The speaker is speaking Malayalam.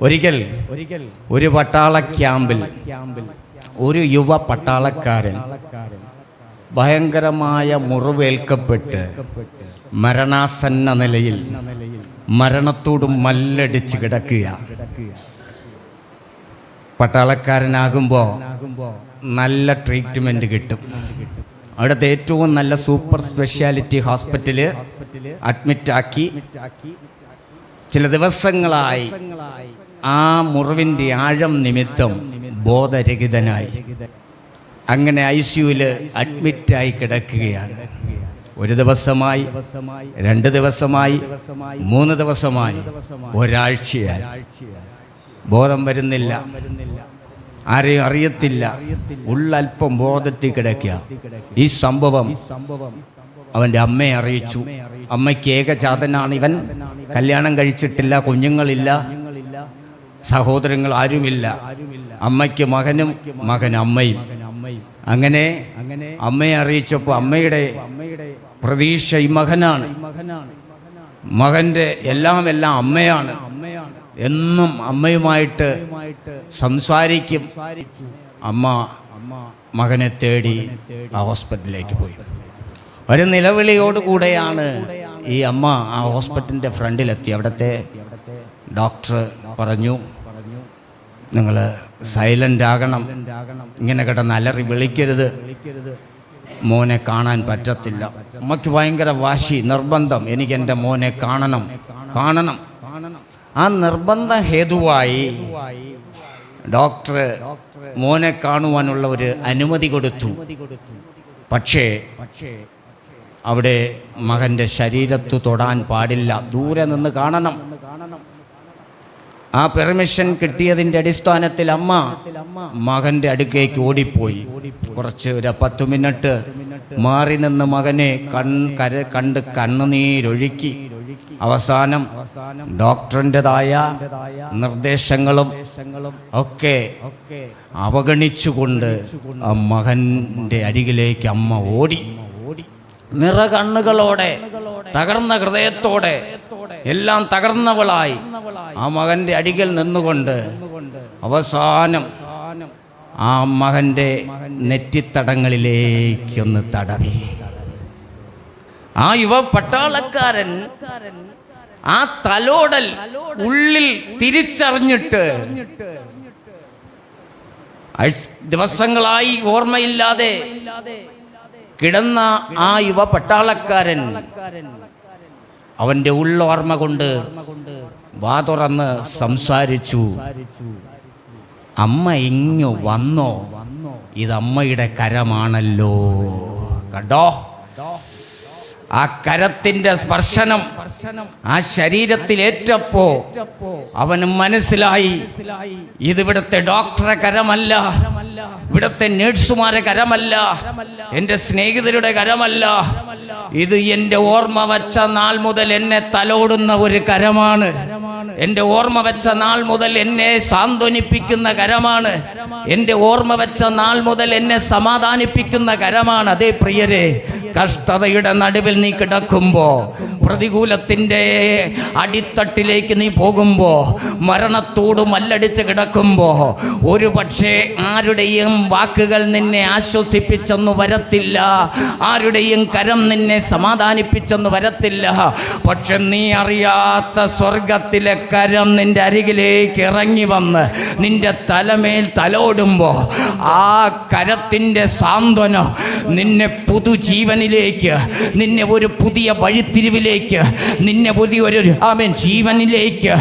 ഒരിക്കൽ ഒരിക്കൽ ഒരു പട്ടാള ക്യാമ്പിൽ ഒരു യുവ പട്ടാളക്കാരൻ ഭയങ്കരമായ മുറിവേൽക്കപ്പെട്ട് മരണാസന്ന നിലയിൽ മരണത്തോട് മല്ലടിച്ച് കിടക്കുക. പട്ടാളക്കാരനാകുമ്പോൾ നല്ല ട്രീറ്റ്മെന്റ് കിട്ടും. അവിടുത്തെ ഏറ്റവും നല്ല സൂപ്പർ സ്പെഷ്യാലിറ്റി ഹോസ്പിറ്റൽ അഡ്മിറ്റാക്കി ചില ദിവസങ്ങളായി ആ മുറിവിന്റെ ആഴം നിമിത്തം ബോധരഹിതനായി. അങ്ങനെ ഐ സിയുവിൽ അഡ്മിറ്റായി കിടക്കുകയാണ്. ഒരു ദിവസമായി രണ്ട് ദിവസമായി മൂന്ന് ദിവസമായി ഒരാഴ്ചയായി. ബോധം വരുന്നില്ല. ആരെയും അറിയത്തില്ല. ഉള്ളൽപ്പം ബോധത്തിൽ കിടക്കുക. ഈ സംഭവം അവന്റെ അമ്മയെ അറിയിച്ചു. അമ്മയ്ക്ക് ഏകജാതനാണ് ഇവൻ. കല്യാണം കഴിച്ചിട്ടില്ല കുഞ്ഞുങ്ങളില്ല. സഹോദരങ്ങൾ ആരുമില്ല. അമ്മയ്ക്ക് മകനും മകൻ അമ്മയും. അങ്ങനെ അമ്മയെ അറിയിച്ചപ്പോൾ അമ്മയുടെ പ്രതീക്ഷ ഈ മകനാണ്. മകന്റെ എല്ലാം എല്ലാം അമ്മയാണ്. എന്നും അമ്മയുമായിട്ട് സംസാരിക്കും. അമ്മ മകനെ തേടി ആ ഹോസ്പിറ്റലിലേക്ക് പോയി. ഒരു നിലവിളിയോടുകൂടെയാണ് ഈ അമ്മ ആ ഹോസ്പിറ്റലിന്റെ ഫ്രണ്ടിലെത്തി. അവിടുത്തെ ഡോക്ടർ പറഞ്ഞു നിങ്ങൾ സൈലന്റ് ആകണം. ഇങ്ങനെ കിടന്ന് അലറി വിളിക്കരുത്. മോനെ കാണാൻ പറ്റത്തില്ല. അമ്മയ്ക്ക് ഭയങ്കര വാശി നിർബന്ധം. എനിക്ക് എന്റെ മോനെ കാണണം. കാണണം. ആ നിർബന്ധ ഹേതുവായി ഡോക്ടർ മോനെ കാണുവാനുള്ള ഒരു അനുമതി കൊടുത്തു. പക്ഷേ അവിടെ മകന്റെ ശരീരത്ത് തൊടാൻ പാടില്ല. ദൂരെ നിന്ന് കാണണം. ആ പെർമിഷൻ കിട്ടിയതിന്റെ അടിസ്ഥാനത്തിൽ അമ്മ മകന്റെ അടുക്കേക്ക് ഓടിപ്പോയി. കുറച്ച് ഒരു പത്ത് മിനിറ്റ് മാറി നിന്ന് മകനെ കൺ കര കണ്ട് കണ്ണുനീരൊഴുക്കി. അവസാനം ഡോക്ടറിന്റെതായ നിർദ്ദേശങ്ങളും ഒക്കെ അവഗണിച്ചുകൊണ്ട് ആ മകന്റെ അരികിലേക്ക് അമ്മ ഓടി. നിറകണ്ണുകളോടെ തകർന്ന ഹൃദയത്തോടെ എല്ലാം തകർന്നവളായി. ആ മകന്റെ അടികൾ നിന്നുകൊണ്ട് അവസാനം ആ മകന്റെ നെറ്റിത്തടങ്ങളിലേക്കൊന്ന് തടവി. ആ യുവ പട്ടാളക്കാരൻ ആ തലോടൽ ഉള്ളിൽ തിരിച്ചറിഞ്ഞിട്ട് ദിവസങ്ങളായി ഓർമ്മയില്ലാതെ കിടന്ന ആ യുവ പട്ടാളക്കാരൻ അവന്റെ ഉള്ളോർമ്മ കൊണ്ട് വാ തുറന്ന് സംസാരിച്ചു. അമ്മ ഇങ്ങു വന്നോ? ഇതമ്മയുടെ കരമാണല്ലോ. കണ്ടോ? ആ കരത്തിന്റെ സ്പർശനം ആ ശരീരത്തിൽ ഏറ്റപ്പോ അവന് മനസ്സിലായി. ഇത് ഇവിടുത്തെ ഡോക്ടറെ കരമല്ല. ഇവിടുത്തെ നേഴ്സുമാരെ കരമല്ല. എന്റെ സ്നേഹിതരുടെ കരമല്ല. ഇത് എന്റെ ഓർമ്മ വച്ച നാൾ മുതൽ എന്നെ തലോടുന്ന ഒരു കരമാണ്. എന്റെ ഓർമ്മ വെച്ച നാൾ മുതൽ എന്നെ സാന്ത്വനിപ്പിക്കുന്ന കരമാണ്. എന്റെ ഓർമ്മ വെച്ച നാൾ മുതൽ എന്നെ സമാധാനിപ്പിക്കുന്ന കരമാണ്. അതേ പ്രിയരെ കഷ്ടതയുടെ നടുവിൽ നീ കിടക്കുമ്പോ പ്രതികൂലത്തിന്റെ അടിത്തട്ടിലേക്ക് നീ പോകുമ്പോ മരണത്തോട് മല്ലടിച്ച് കിടക്കുമ്പോ ഒരു പക്ഷേ ആരുടെയും വാക്കുകൾ നിന്നെ ആശ്വസിപ്പിച്ചെന്ന് വരത്തില്ല ആരുടെയും കരം നിന്നെ സമാധാനിപ്പിച്ചെന്ന് വരത്തില്ല. പക്ഷെ നീ അറിയാത്ത സ്വർഗത്തിലെ കരം നിന്റെ അരികിലേക്ക് ഇറങ്ങി വന്ന് നിന്റെ തലമേൽ തലോടുമ്പോൾ ആ കരത്തിന്റെ സാന്ത്വനം നിന്നെ പുതുജീവനിലേക്ക് നിന്നെ ഒരു പുതിയ വഴിത്തിരിവിലേക്ക് നിന്നെ പുതിയ ഒരു ആമേൻ ജീവനിലേക്ക്.